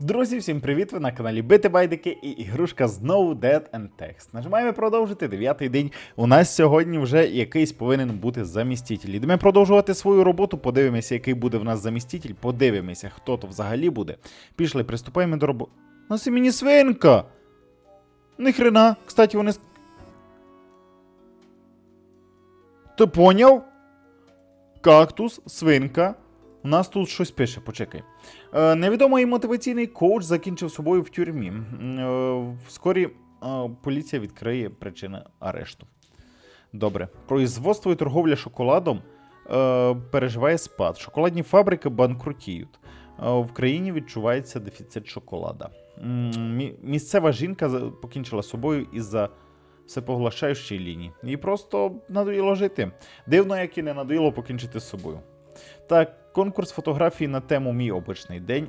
Друзі, всім привіт! Ви на каналі Бити Байдики і ігрушка знову Dead and Text. Нажимаємо продовжити дев'ятий день. У нас сьогодні вже якийсь повинен бути заміститель. Ідемо продовжувати свою роботу. Подивимося, який буде в нас заміститель. Подивимося, хто то взагалі буде. Пішли, приступаємо до роботи. Ну, це мені свинка! Ніхрена, кстати, вони. Ти поняв? Кактус, свинка. У нас тут щось пише, почекай. Е, невідомий мотиваційний коуч закінчив собою в тюрмі. Е, Вскорі е, поліція відкриє причини арешту. Добре. Производство і торговля шоколадом е, переживає спад. Шоколадні фабрики банкрутіють. Е, в країні відчувається дефіцит шоколада. Мі- Місцева жінка покінчила собою із-за всепоглощаючої лінії. Їй просто надоїло жити. Дивно, як і не надоїло покінчити з собою. Так, конкурс фотографій на тему Мій обичний день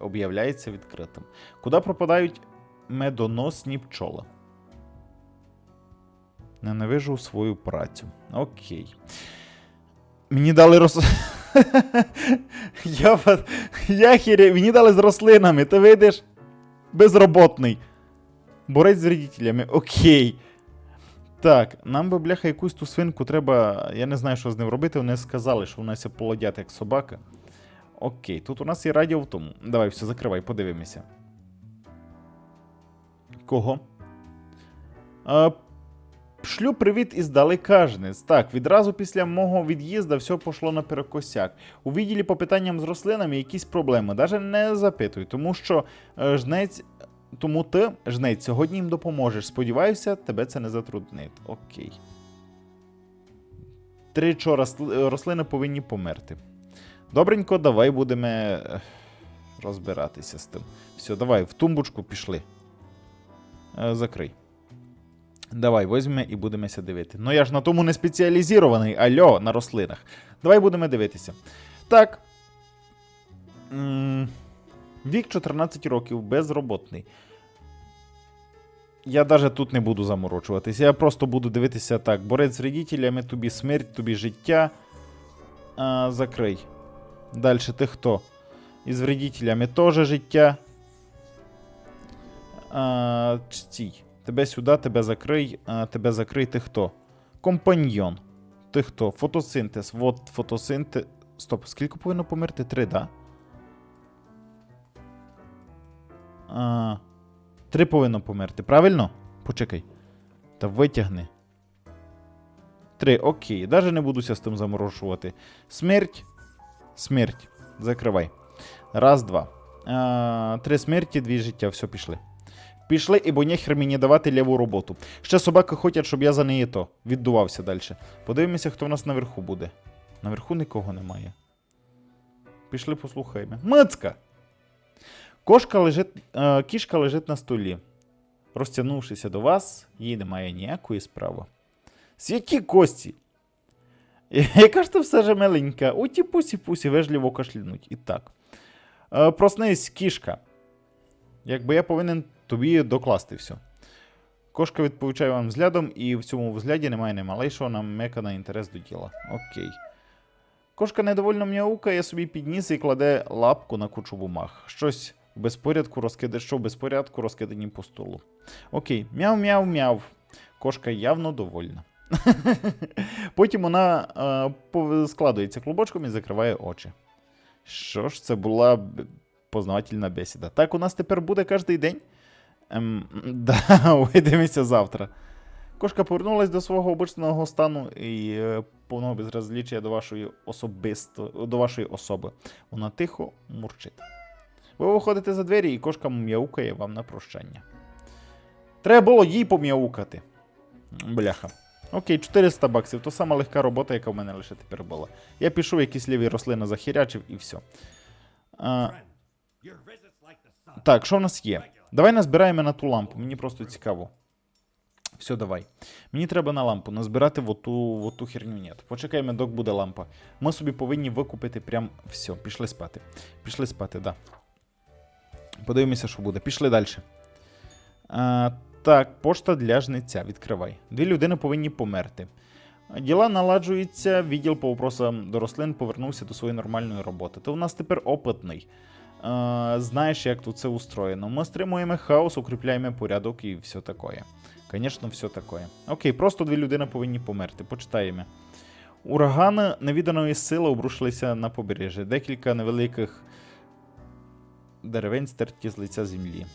об'являється відкритим. Куди пропадають медоносні пчоли? Ненавижу свою працю. Окей. Мені дали роз... я, я хіря... Мені дали з рослинами, ти видиш? Безроботний. Борець з вредителями. Окей. Так, нам би, бляха, якусь ту свинку треба. Я не знаю, що з ним робити. Вони сказали, що вона ся полодять як собака. Окей, тут у нас є радіо в тому. Давай, все, закривай, подивимося. Кого? А, шлю привіт із далекажниць. Так, відразу після мого від'їзду все пішло наперекосяк. У відділі по питанням з рослинами якісь проблеми. Даже не запитуй, тому що е, жнець тому ти, жнець, сьогодні їм допоможеш. Сподіваюся, тебе це не затруднить. Окей. Три чо рослини повинні померти. Добренько, давай будемо е, розбиратися з тим. Все, давай, в тумбочку пішли. Е, Закрий. Давай, візьмемо і будемося дивити. Ну я ж на тому не спеціалізований, альо, на рослинах. Давай будемо дивитися. Так. Вік 14 років, безроботний. Я навіть тут не буду заморочуватися. Я просто буду дивитися так. Борець з вредителями, тобі смерть, тобі життя. А, закрий. Далі ти хто? Із вредителями теж життя. Стій. Тебе сюди, тебе закрий. А, тебе закрий, ти хто? Компаньйон. Ти хто? Фотосинтез. Вот фотосинтез. Стоп, скільки повинно померти? Три, да? А, три повинно померти, правильно? Почекай. Та витягни. Три, окей. Даже не будуся з тим заморожувати. Смерть. Смерть. Закривай. Раз, два. А, три смерті, дві життя. Все, пішли. Пішли, і бо нехер мені давати ліву роботу. Ще собаки хочуть, щоб я за неї то віддувався далі. Подивимося, хто в нас наверху буде. Наверху нікого немає. Пішли, послухаємо. Мицька! Кошка лежить, е, кішка лежить на столі. Розтягнувшися до вас, їй немає ніякої справи. Святі кості! Яка ж ти все же миленька? Оті пусі пусі вежливо кашлянуть. І так. Е, проснись, кішка. Якби я повинен тобі докласти все. Кошка відповідає вам взглядом, і в цьому взгляді немає немалейшого намека на інтерес до тіла. Окей. Кошка недовольно м'яукає собі підніс і кладе лапку на кучу бумаг. Щось в безпорядку розкида... що в безпорядку розкидані по столу. Окей, мяу-мяу-мяу. Кошка явно довольна. Потім вона е, складується клубочком і закриває очі. Що ж, це була познавательна бесіда. Так у нас тепер буде кожен день. Ем, да, увидимося завтра. Кошка повернулась до свого обичного стану і е, повного безразліччя до вашої особисто, до вашої особи. Вона тихо мурчить. Ви виходите за двері, і кошка м'яукає вам на прощання. Треба було їй пом'яукати. Бляха. Окей, 400 баксів. То сама легка робота, яка в мене лише тепер була. Я пішов, якісь ліві рослини захірячив і все. А, так, що в нас є? Давай назбираємо на ту лампу. Мені просто цікаво. Все, давай. Мені треба на лампу назбирати в оту, в оту херню. Ні. Почекаємо, док буде лампа. Ми собі повинні викупити прям все. Пішли спати. Пішли спати, да. Подивимося, що буде. Пішли далі. А, так, пошта для жниця. Відкривай. Дві людини повинні померти. Діла наладжуються, відділ по вопросам до рослин повернувся до своєї нормальної роботи. То в нас тепер опитний. знаєш, як тут це устроєно. Ми стримуємо хаос, укріпляємо порядок і все таке. Звісно, все таке. Окей, просто дві людини повинні померти. Почитаємо. Урагани невіданої сили обрушилися на побережжя. Декілька невеликих деревень стерті з лиця землі.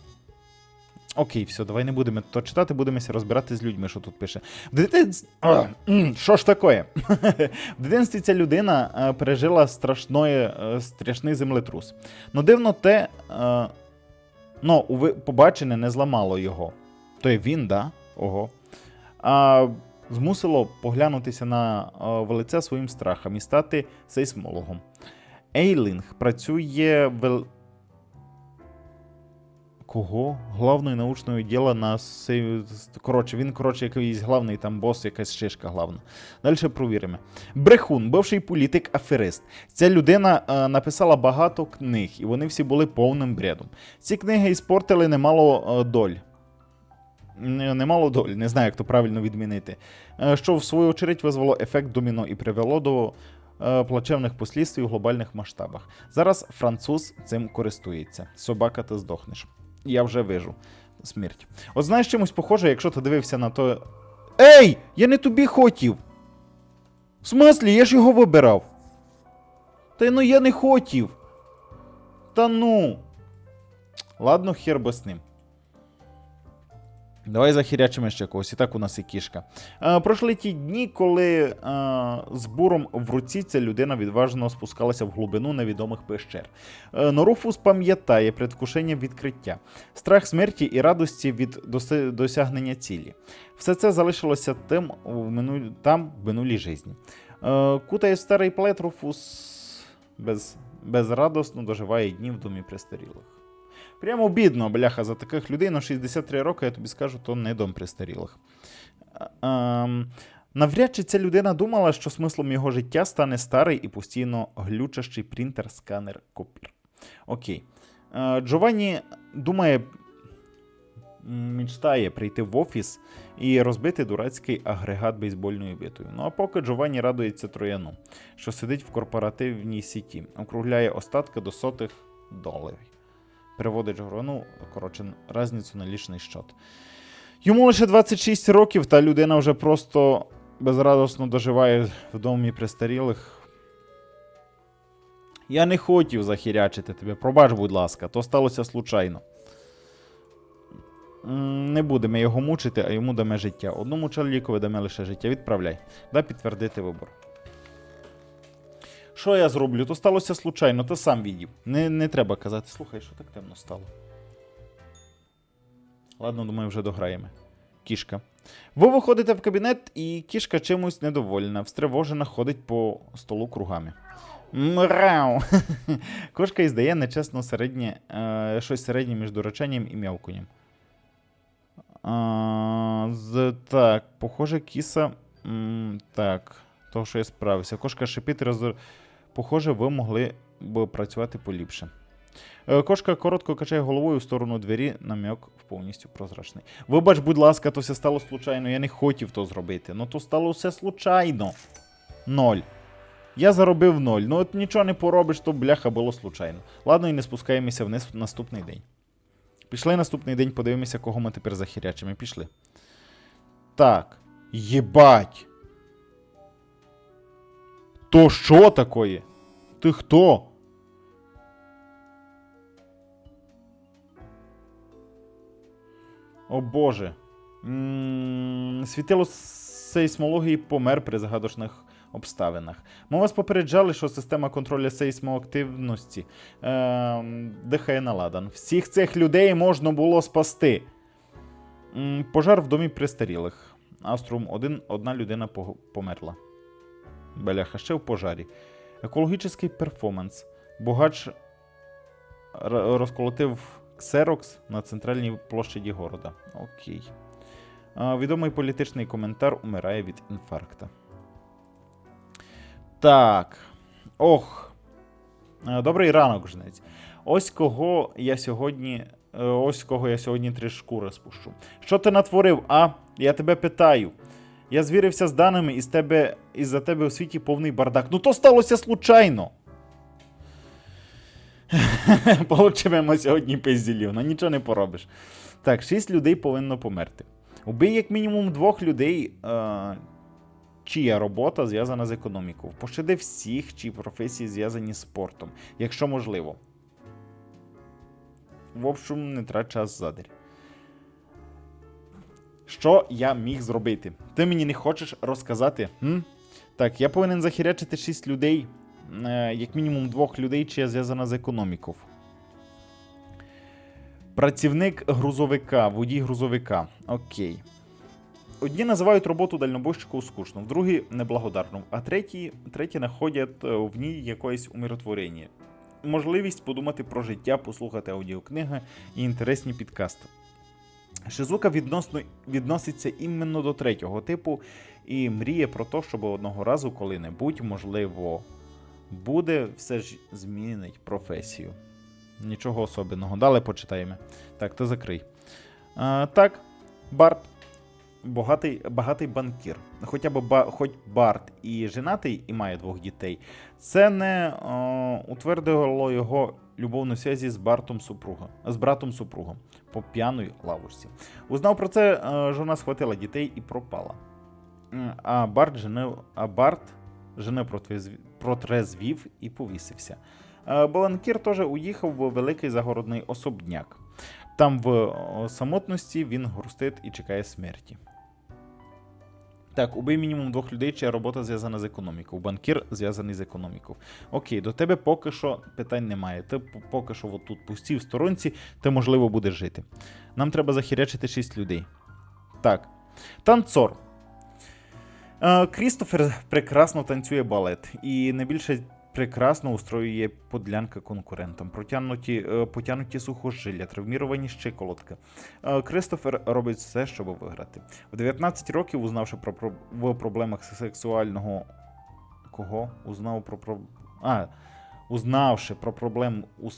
Окей, все, давай не будемо то читати, будемося розбирати з людьми, що тут пише. В дитинстві... Що ж таке? В дитинстві ця людина е, пережила страшної, е, страшний землетрус. Ну, дивно те, е, ну, побачене не зламало його. То є він, да? Ого. А змусило поглянутися на в лице своїм страхом і стати сейсмологом. Ейлінг працює в. Кого? Главної научної діла на. Коротше, він, коротше, якийсь главний там бос, якась шишка главна. Далі провіримо. Брехун, бивший політик, аферист. Ця людина е, написала багато книг, і вони всі були повним бредом. Ці книги іспортили немало е, доль. Немало доль, не знаю, як то правильно відмінити. Е, що в свою очередь визвало ефект доміно і привело до е, плачевних послідствій у глобальних масштабах. Зараз француз цим користується. Собака, ти здохнеш. Я вже вижу. Смерть. От знаєш чимось похоже, якщо ти дивився на то. Ей! Я не тобі хотів! В смислі, я ж його вибирав. Та ну я не хотів. Та ну. Ладно, хер би з ним. Давай захірячимо ще когось. І так у нас і кішка. Е, пройшли ті дні, коли е, з буром в руці ця людина відважно спускалася в глибину невідомих пещер. Е, Норуфус пам'ятає предвкушення відкриття, страх смерті і радості від доси- досягнення цілі. Все це залишилося тим в минуль... там в минулій житті. Кутає старий плед Руфус без... безрадосно доживає дні в домі престарілих. Прямо бідно, бляха, за таких людей на 63 роки, я тобі скажу, то не дом престарілих. Ем, навряд чи ця людина думала, що смислом його життя стане старий і постійно глючащий принтер, сканер, копір. Окей. Е, Джованні думає, мечтає прийти в офіс і розбити дурацький агрегат бейсбольною битою. Ну а поки Джованні радується трояну, що сидить в корпоративній сіті, округляє остатки до сотих доларів переводить гру. Ну, коротше, разницю на лічний счет. Йому лише 26 років, та людина вже просто безрадосно доживає в домі престарілих. Я не хотів захірячити тебе. Пробач, будь ласка, то сталося случайно. Не будемо його мучити, а йому даме життя. Одному чоловікові даме лише життя. Відправляй. Дай підтвердити вибор. Що я зроблю? То сталося случайно, ти сам відів. Не, не треба казати, слухай, що так темно стало. Ладно, думаю, вже дограємо. Кішка. Ви виходите в кабінет, і кішка чимось недовольна, встривожена ходить по столу кругами. Мрау! Кошка іздає нечесно середнє, е, щось середнє між дураченням і м'явкунням. А, з, так, похоже, кіса. М, так, того, що я справився. Кошка шипить, роз... Похоже, ви могли б працювати поліпше. Е, Кошка коротко качає головою в сторону двері, намек повністю прозрачний. Вибач, будь ласка, то все стало случайно. Я не хотів то зробити. Ну то стало все случайно. Ноль. Я заробив ноль. Ну от нічого не поробиш, то бляха було случайно. Ладно, і не спускаємося вниз наступний день. Пішли наступний день, подивимося, кого ми тепер захирячимо. Пішли. Так. Єбать. То що такое? Ти хто? О Боже. М, Світило сейсмології помер при загадочних обставинах. Ми вас попереджали, що система контролю сейсмоактивності е, дихає на. Всіх цих людей можна було спасти. М, Пожар в домі престарілих. Аструм один, одна людина померла. Беляха, ще в пожарі. Екологічний перформанс. Богач розколотив ксерокс на центральній площаді города. Окей. Відомий політичний коментар умирає від інфаркта. Так. Ох. Добрий ранок, жнець. Ось кого я сьогодні. е, Ось кого я сьогодні три шкури спущу. Що ти натворив, а? Я тебе питаю. Я звірився з даними, і з тебе, із-за тебе у світі повний бардак. Ну то сталося случайно. Получимо сьогодні пизділів, ну нічого не поробиш. Так, шість людей повинно померти. Убий як мінімум двох людей, е, чия робота зв'язана з економікою. Пощади всіх, чиї професії зв'язані з спортом, якщо можливо. В общем, не трать час задарь. Що я міг зробити? Ти мені не хочеш розказати? М? Так, я повинен захирячити 6 людей, е, як мінімум двох людей, чия зв'язана з економікою. Працівник грузовика, водій грузовика. Окей. Одні називають роботу дальнобойщика скучно, другі неблагодарну, а треті, треті знаходять е, в ній якесь умиротворення. Можливість подумати про життя, послухати аудіокниги і інтересні підкасти. Шизука відносно, відноситься іменно до третього типу і мріє про те, щоб одного разу коли-небудь, можливо, буде, все ж змінить професію. Нічого особливого. Далі почитаємо. Так, ти закрий. А, так, Барт. Багатий, багатий банкір. Хоча б ба, хоч Барт і женатий, і має двох дітей, це не о, утвердило його любовну зв'язі з Бартом супруга, з братом супругом по п'яної лавочці. Узнав про це, е, жона схватила дітей і пропала. А Барт женив, а Барт жене протрезвів і повісився. Е, Баланкір теж уїхав в великий загородний особняк. Там в самотності він грустить і чекає смерті. Так, убий мінімум двох людей, чия робота зв'язана з економікою. Банкір зв'язаний з економікою. Окей, до тебе поки що питань немає. Ти поки що отут тут пусті в сторонці, ти можливо будеш жити. Нам треба захирячити 6 людей. Так. Танцор. Е, Крістофер прекрасно танцює балет і найбільше прекрасно устроює подлянки конкурентам. Протягнуті, е, потягнуті сухожилля, травміровані щиколотки. Е, Кристофер робить все, щоб виграти. В 19 років, узнавши про, в проблемах сексуального. Кого? Узнав про про. А, узнавши про проблем у,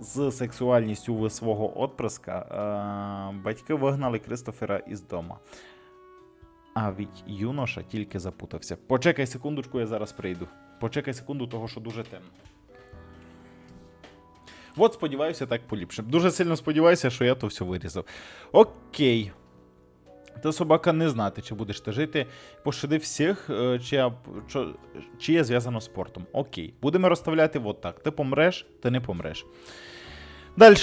з сексуальністю у свого отпрыска, е, батьки вигнали Кристофера із дома. А від юноша тільки запутався. Почекай секундочку, я зараз прийду. Почекай секунду, того що дуже темно. От, сподіваюся, так поліпше. Дуже сильно сподіваюся, що я то все вирізав. Окей. Та собака не знати, чи будеш ти жити. Пощади всіх, е, чия, чо, чиє зв'язано з спортом. Окей. Будемо розставляти от так. Ти помреш, ти не помреш. Далі.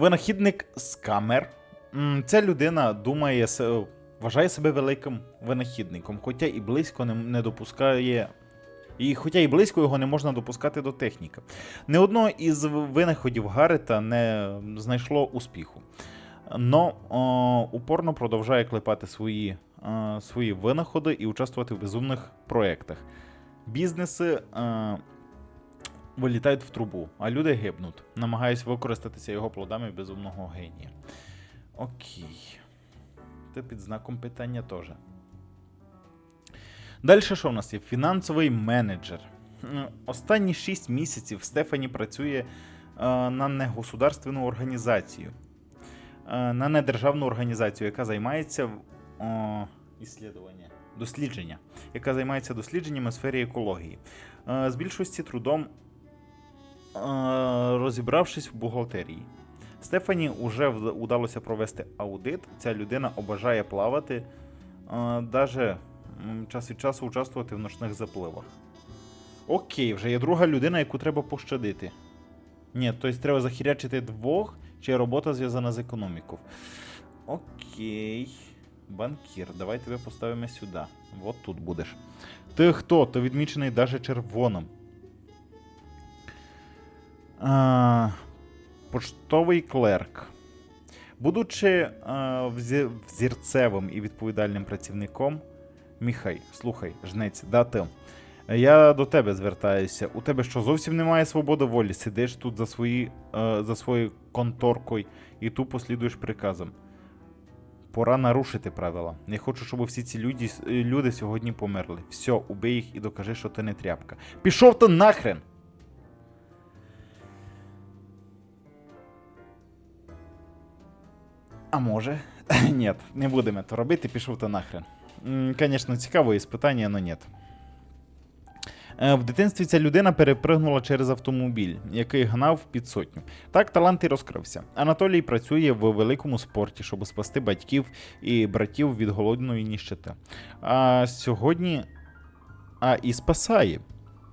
Винахідник скамер. М, Ця людина думає, вважає себе великим винахідником, хоча і близько не, допускає. І хоча і близько його не можна допускати до техніки. Не одно із винаходів Гарета не знайшло успіху. Но о, упорно продовжує клепати свої, е, свої винаходи і участвувати в безумних проєктах. Бізнеси е, вилітають в трубу, а люди гибнуть, намагаюсь використатися його плодами безумного генія. Окей. Це під знаком питання теж. Далі що в нас є? Фінансовий менеджер. Останні 6 місяців Стефані працює е, на негосударственну організацію, е, на недержавну організацію, яка займається іслідування, дослідження, яка займається дослідженнями в сфері екології. Е, з більшості трудом розібравшись в бухгалтерії. Стефані вже вд- удалося провести аудит. Ця людина обажає плавати, е, даже м, час від часу участвувати в ночних запливах. Окей, вже є друга людина, яку треба пощадити. Ні, тобто треба захирячити двох, чия робота зв'язана з економікою. Окей. Банкір, давай тебе поставимо сюди. От тут будеш. Ти хто? Ти відмічений навіть червоним. А, поштовий клерк. Будучи е, взірцевим і відповідальним працівником, Міхай, слухай, жнець, да ти. Я до тебе звертаюся. У тебе що зовсім немає свободи волі? Сидиш тут за, свої, е, за своєю конторкою і тупо слідуєш приказам. Пора нарушити правила. Не хочу, щоб всі ці люди, люди сьогодні померли. Все, убий їх і докажи, що ти не тряпка. Пішов ти нахрен! А може? Ні, не будемо то робити, пішов ти нахрен. Звісно, цікаве іспитання, але ні. Е, В дитинстві ця людина перепригнула через автомобіль, який гнав під сотню. Так талант і розкрився. Анатолій працює в великому спорті, щоб спасти батьків і братів від голодної ніщити. А сьогодні а і спасає.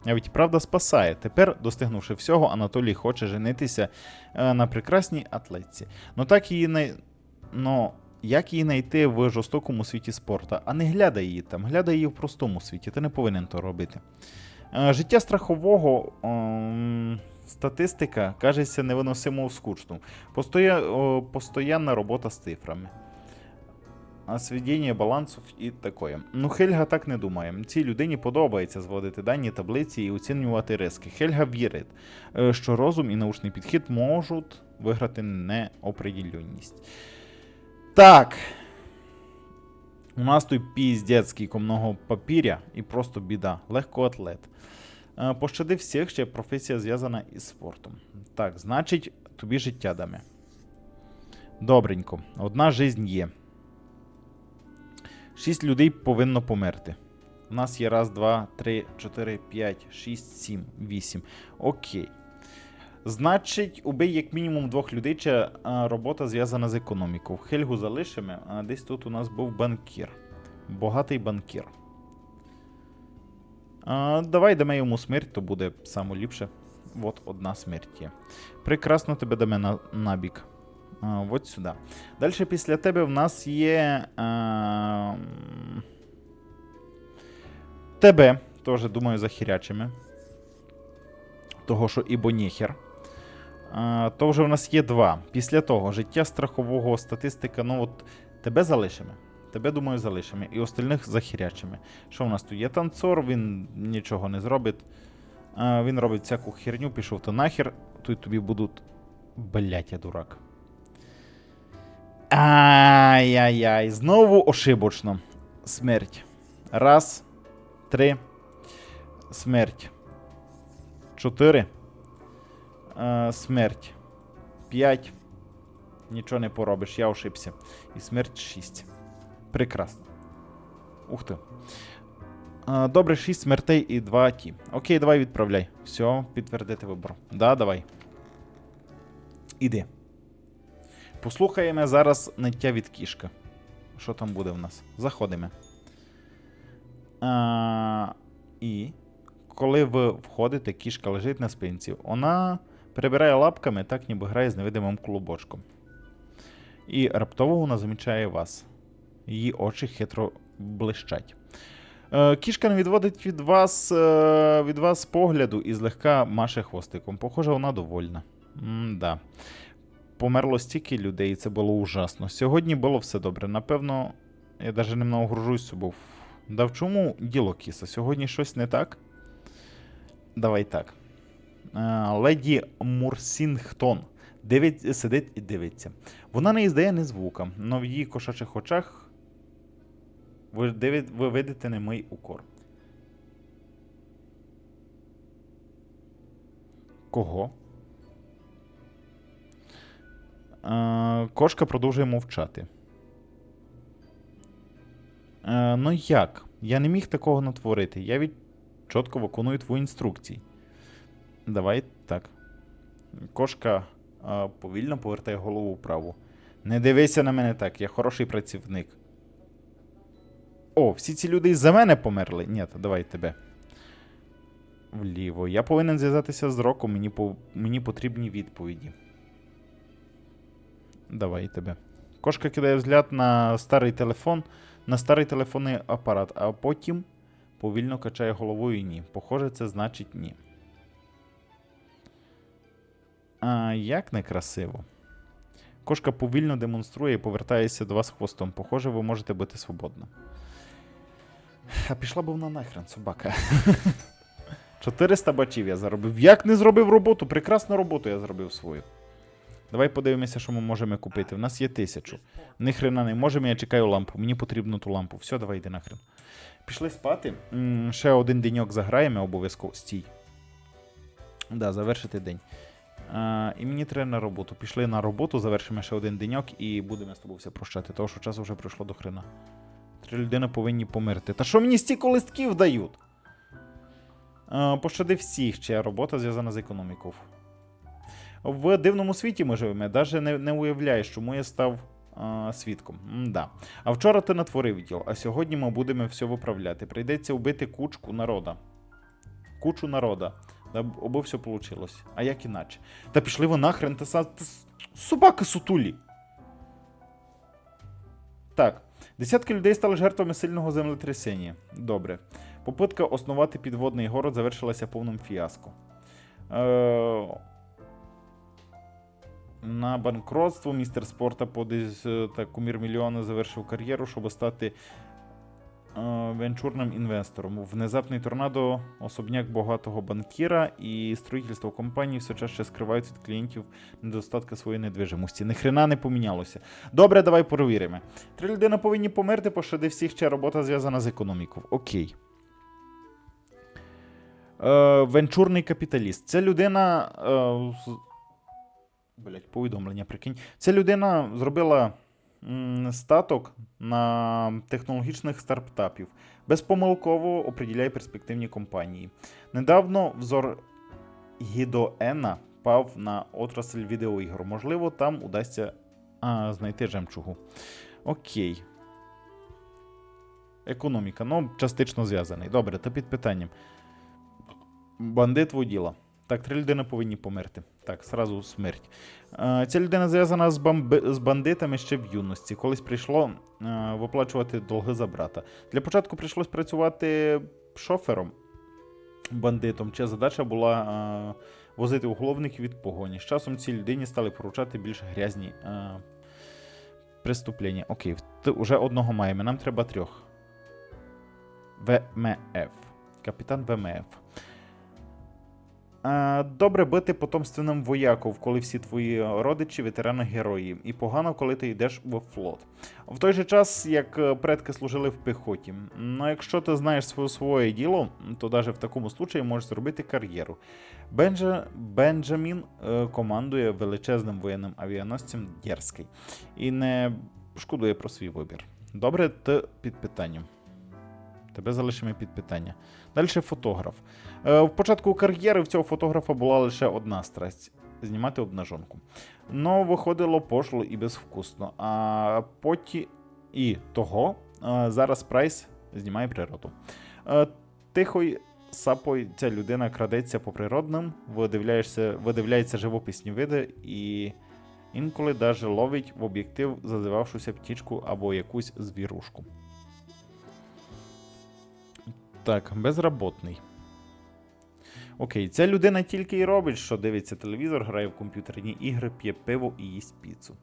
Навіть правда спасає. Тепер, достигнувши всього, Анатолій хоче женитися е, на прекрасній атлетці. Ну так її не. Ну, як її знайти в жорстокому світі спорту? А не глядай її там, глядай її в простому світі. Ти не повинен то робити. Е, Життя страхового ем, статистика кажеться невиносимо скучною. Постоя, о, постоянна робота з цифрами. А сведення балансів і таке. Ну, Хельга так не думає. Цій людині подобається зводити дані таблиці і оцінювати риски. Хельга вірить, е, що розум і научний підхід можуть виграти неопределенність. Так. У нас тут піздець скільки много папіря і просто біда. Легкоатлет. Е, Пощади всіх, ще професія зв'язана із спортом. Так, значить, тобі життя даме. Добренько. Одна жизнь є. Шість людей повинно померти. У нас є раз, два, три, чотири, п'ять, шість, сім, вісім. Окей. Значить, убий як мінімум двох людей, чи робота зв'язана з економікою. Хельгу залишимо, а десь тут у нас був банкір. Багатий банкір. А, давай дамо йому смерть, то буде саме ліпше. От одна смерть є. Прекрасно тебе даме на, набік. А, от сюди. Далі після тебе в нас є. А, тебе, теж, думаю, захірячими. Того, що ібо ніхер. То вже в нас є два. Після того життя страхового статистика, ну от тебе залишимо. Тебе, думаю, залишимо. І остальних захірячими. Що в нас тут є танцор, він нічого не зробить. Він робить всяку херню, пішов то нахер. Тут тобі будуть. Блять, я дурак. Ай-яй-яй. Знову ошибочно. Смерть. Раз. Три. Смерть. Чотири. Е, смерть. П'ять. Нічого не поробиш, я ошибся. І смерть 6. Прекрасно. Ух ти. Е, добре, 6 смертей і 2 ті. Окей, давай відправляй. Все, підтвердити вибор. Да, давай. Іди. Послухаємо зараз ниття від кішка. Що там буде в нас? Заходимо. А, і коли ви входите, кішка лежить на спинці. Вона перебирає лапками, так ніби грає з невидимим клубочком. І раптово вона замічає вас. Її очі хитро блищать. Е, Кішка не відводить від вас, е, від вас погляду і злегка маше хвостиком. Похоже, вона довольна. М-да. Померло стільки людей, і це було ужасно. Сьогодні було все добре. Напевно, я навіть немного гружусь собою. Да в чому діло кіса? Сьогодні щось не так? Давай так. Е, Леді Мурсінгтон. Дивить, сидить і дивиться. Вона не іздає ні звука, але в її кошачих очах ви, диві- ви видите немий укор. Кого? Е, кошка продовжує мовчати. Е, ну як? Я не міг такого натворити. Я від чітко виконую твої інструкції. Давай так. Кошка е, повільно повертає голову вправо. Не дивися на мене так, я хороший працівник. О, всі ці люди із-за мене померли. Ні, давай тебе. Вліво. Я повинен зв'язатися з роком, мені, по... мені потрібні відповіді. Давай тебе. Кошка кидає взгляд на старий телефон, на старий телефонний апарат, а потім повільно качає головою ні. Похоже, це значить ні. А як некрасиво. Кошка повільно демонструє і повертається до вас хвостом. Похоже, ви можете бути свободно. А пішла б вона нахрен, собака. 400 бачів я заробив. Як не зробив роботу? Прекрасну роботу я зробив свою. Давай подивимося, що ми можемо купити. У нас є тисячу. Ні хрена не можемо, я чекаю лампу. Мені потрібно ту лампу. Все, давай йди нахрен. Пішли спати. М, ще один деньок заграємо обов'язково. Стій. Да, завершити день. А, і мені треба на роботу. Пішли на роботу, завершимо ще один деньок і будемо з тобою все прощати, тому що часу вже пройшло до хрена. Три людини повинні померти. Та що мені стільки листків дають? Е, пощади всіх, чия робота зв'язана з економікою. В дивному світі ми живемо, навіть не, не уявляєш, чому я став а, свідком. Да. А вчора ти натворив діл, а сьогодні ми будемо все виправляти. Прийдеться вбити кучку народа. Кучу народа. Аби все вийшло. А як іначе? Та пішли ви нахрен, та, са- собака сутулі. Так. Десятки людей стали жертвами сильного землетрясіння. Добре. Попитка основати підводний город завершилася повним фіаско. Е, на банкротство містер спорта подись е, та кумір мільйона завершив кар'єру, щоб стати венчурним інвестором. Внезапний торнадо, особняк багатого банкіра і строїтельство компанії все чаще скривають від клієнтів недостатка своєї недвижимості. Ніхрена не помінялося. Добре, давай перевіримо. Три людини повинні померти, пощади всіх, чия робота зв'язана з економікою. Окей. Е, венчурний капіталіст. Це людина. Е, Блять, повідомлення, прикинь. Ця людина зробила статок на технологічних стартапів. Безпомилково оприділяє перспективні компанії. Недавно взор Гідоена пав на отрасль відеоігр. Можливо, там удасться а, знайти жемчугу. Окей. Економіка. Ну, частично зв'язаний. Добре, то під питанням. Бандит воділа. Так, три людини повинні померти. Так, сразу смерть. Е, ця людина зв'язана з, бамби... з бандитами ще в юності. Колись прийшло е, виплачувати долги за брата. Для початку прийшлось працювати шофером бандитом. Чия задача була е, возити уголовників від погоні. З часом цій людині стали поручати більш грязні преступлення. Окей, уже одного маємо. Нам треба трьох. ВМФ. Капітан ВМФ. Е, Добре бити потомственним вояков, коли всі твої родичі ветерани герої, і погано, коли ти йдеш в флот. В той же час, як е, предки служили в піхоті. Ну, якщо ти знаєш своє, своє діло, то навіть в такому случаї можеш зробити кар'єру. Бенджа, Бенджамін е, командує величезним воєнним авіаносцем Дерзкий і не шкодує про свій вибір. Добре, ти під питанням. Тебе залишимо під питання. Далі фотограф. Е, В початку кар'єри в цього фотографа була лише одна страсть знімати обнажонку. Но виходило пошло і безвкусно. А поті і того е, зараз Прайс знімає природу. Е, Тихою сапою ця людина крадеться по природним, видивляєшся, видивляється живописні види і інколи навіть ловить в об'єктив зазивавшуся птічку або якусь звірушку. Так, безработний. Окей, ця людина тільки і робить, що дивиться телевізор, грає в комп'ютерні ігри, п'є пиво і їсть піцу.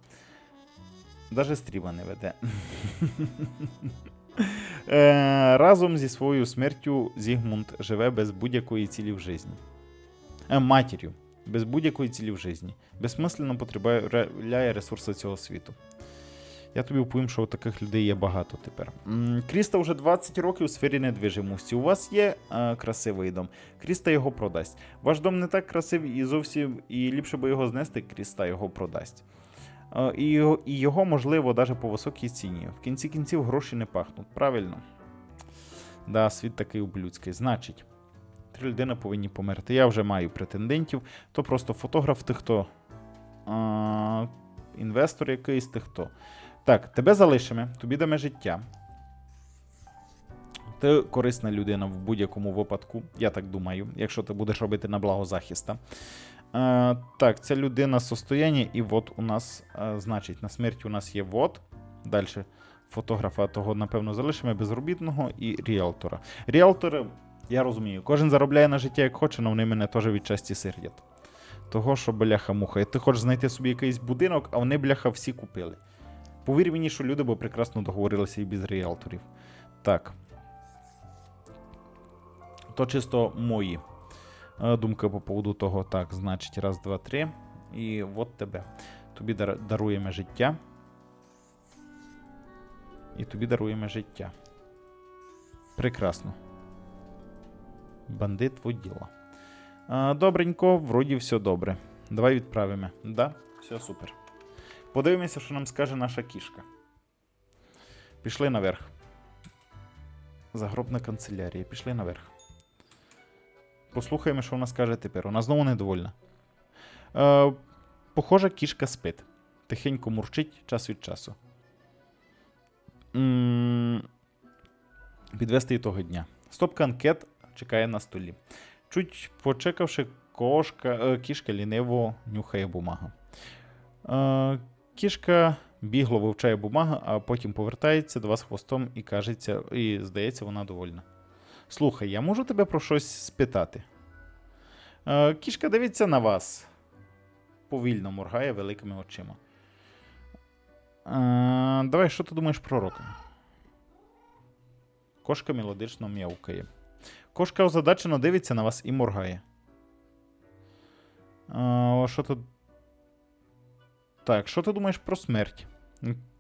Даже стріма не веде. Е, Разом зі своєю смертю Зігмунд живе без будь-якої цілі в житті. Е, матір'ю. Без будь-якої цілі в житті. Безсмислено потребляє ресурси цього світу. Я тобі вповім, що таких людей є багато тепер. Кріста вже 20 років у сфері недвижимості. У вас є е, красивий дом. Кріста його продасть. Ваш дом не так красивий і зовсім і ліпше би його знести, Кріста його продасть. Е, і, його, і його, можливо, навіть по високій ціні. В кінці кінців гроші не пахнуть. Правильно? Да, світ такий ублюдський. Значить, три людини повинні померти. Я вже маю претендентів. То просто фотограф, ти хто? А, інвестор якийсь, ти хто. Так, тебе залишимо, тобі даме життя. Ти корисна людина в будь-якому випадку, я так думаю, якщо ти будеш робити на благо захиста. Е, так, ця людина состояння, і от у нас, е, значить, на смерті у нас є вот. Далі фотографа того, напевно, залишимо безробітного і ріалтора. Ріалтори, я розумію, кожен заробляє на життя як хоче, але вони мене теж відчасті сердять. Того, що бляха-муха. І Ти хочеш знайти собі якийсь будинок, а вони, бляха, всі купили. Повір мені, що люди би прекрасно договорилися і без ріалторів. Так. То чисто мої е, думки по поводу того. Так, значить, раз, два, три. І от тебе. Тобі дар- даруємо життя. І тобі даруємо життя. Прекрасно. Бандит воділа. Добренько, вроді все добре. Давай відправимо. Да? Все супер. Подивимося, що нам скаже наша кішка. Пішли наверх. Загробна канцелярія. Пішли наверх. Послухаємо, що вона скаже тепер. Вона знову недовольна. Е, похоже, кішка спить. Тихенько мурчить час від часу. Підвести того дня. Стопка анкет чекає на столі. Чуть почекавши, кошка, е, кішка ліниво нюхає бумагу. Е, кішка бігло вивчає бумагу, а потім повертається до вас хвостом і кажеться, і здається, вона довольна. Слухай, я можу тебе про щось спитати? Е, кішка дивиться на вас. Повільно моргає великими очима. Е, давай, що ти думаєш про рока? Кошка мелодично м'явкає. Кошка озадачено дивиться на вас і моргає. А, що тут? Так, що ти думаєш про смерть?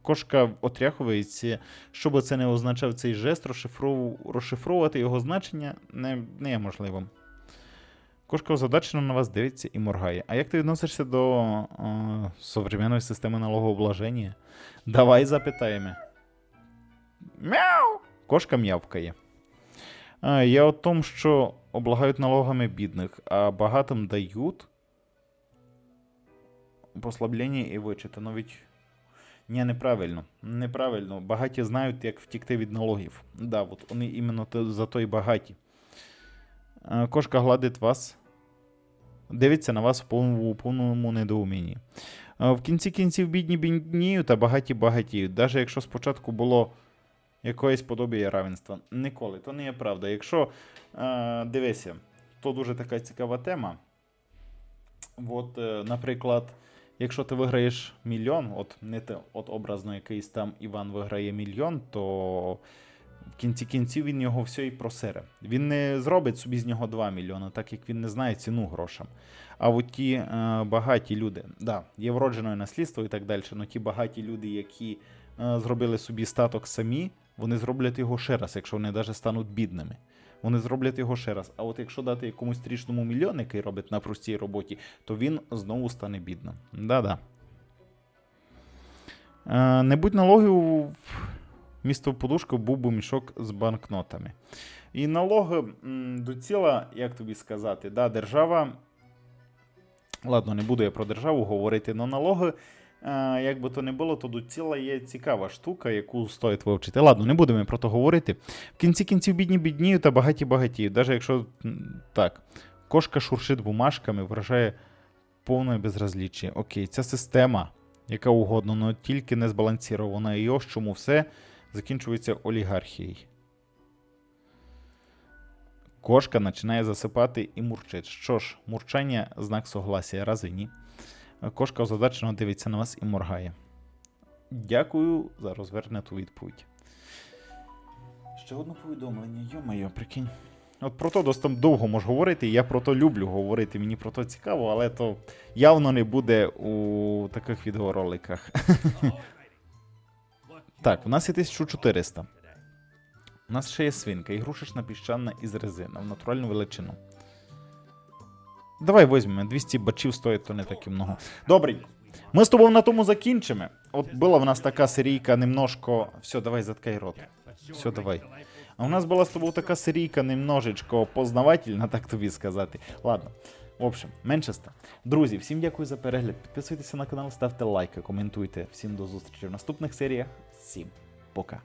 Кошка отряхується. Що би це не означав цей жест, розшифров... розшифровувати його значення не, не є можливим. Кошка озадачено на вас дивиться і моргає. А як ти відносишся до е, современної системи налогообложення? Давай запитаємо. Мяу! Кошка м'явкає. А, я о том, що облагають налогами бідних, а багатим дають послаблення і вичити. Навіть ні, неправильно. Неправильно. Багаті знають, як втікти від налогів. Да, от вони іменно за то і багаті. Кошка гладить вас. Дивиться на вас в повному, у повному недоумінні. В кінці кінців бідні бідніють, а багаті багатіють. Навіть якщо спочатку було якоїсь подобія равенства. Ніколи. То не є правда. Якщо е, дивися, то дуже така цікава тема. От, е, наприклад, якщо ти виграєш мільйон, от не те, от образно якийсь там Іван виграє мільйон, то в кінці кінців він його все і просере. Він не зробить собі з нього 2 мільйони, так як він не знає ціну грошам. А от ті е, багаті люди, да, є вроджене наслідство і так далі, але ті багаті люди, які е, зробили собі статок самі, вони зроблять його ще раз, якщо вони навіть стануть бідними. Вони зроблять його ще раз. А от якщо дати якомусь трішному мільйон, який робить на простій роботі, то він знову стане бідним. Да-да. Е, не будь налогів місто подушка був би мішок з банкнотами. І налоги до ціла, як тобі сказати, да, держава. Ладно, не буду я про державу говорити, але налоги, як би то не було, то ціла є цікава штука, яку стоїть вивчити. Ладно, не будемо про то говорити. В кінці кінців бідні бідніють, та багаті багатіють. Навіть якщо так, кошка шуршить бумажками, вражає повне безразліччя. Окей, ця система, яка угодно, але тільки не збалансірована. І ось чому все закінчується олігархією. Кошка починає засипати і мурчить. Що ж, мурчання знак согласія, рази ні. Кошка озадачено дивиться на вас і моргає. Дякую за розвернуту відповідь. Ще одне повідомлення, йо-моє, прикинь. От про то досить довго можу говорити, я про то люблю говорити, мені про то цікаво, але то явно не буде у таких відеороликах. Так, у нас є 1400. У нас ще є свинка, ігрушечна піщана із резина в натуральну величину. Давай візьмемо, 200 бачів стоїть, то не так і много. Добре. Ми з тобою на тому закінчимо. От була в нас така серійка немножко. Все, давай заткай рот. Все, давай. А у нас була з тобою така серійка немножечко познавательна, так тобі сказати. Ладно. В общем, менше ста. Друзі, всім дякую за перегляд. Підписуйтеся на канал, ставте лайки, коментуйте. Всім до зустрічі в наступних серіях. Всім пока.